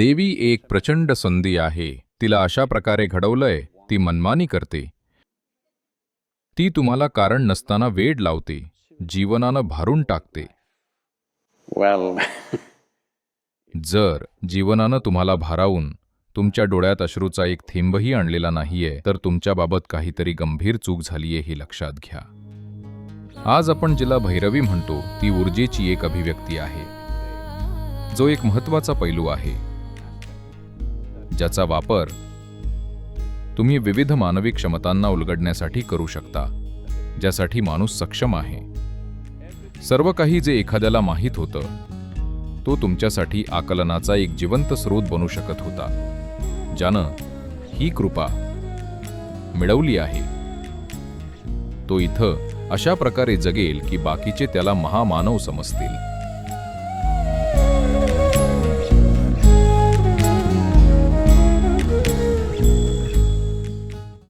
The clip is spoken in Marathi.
देवी एक प्रचंड संधी आहे. तिला अशा प्रकारे घडवलंय ती मनमानी करते. ती तुम्हाला कारण नसताना वेड लावते जीवनानं भारून टाकते. Well, जर जीवनानं तुम्हाला भारावून तुमच्या डोळ्यात अश्रूचा एक थेंबही आणलेला नाहीये तर तुमच्याबाबत काहीतरी गंभीर चूक झालीये हे लक्षात घ्या. आज आपण जिला भैरवी म्हणतो ती ऊर्जेची एक अभिव्यक्ती आहे. जो एक महत्त्वाचा पैलू आहे. ज्याचा वापर तुम्ही विविध मानवी क्षमतांना उलगडण्यासाठी करू शकता ज्यासाठी माणूस सक्षम आहे. सर्व काही जे एखाद्याला माहीत होतं तो तुमच्यासाठी आकलनाचा एक जिवंत स्रोत बनू शकत होता ज्यानं ही कृपा मिळवली आहे. तो इथं अशा प्रकारे जगेल की बाकीचे त्याला महामानव समजतील.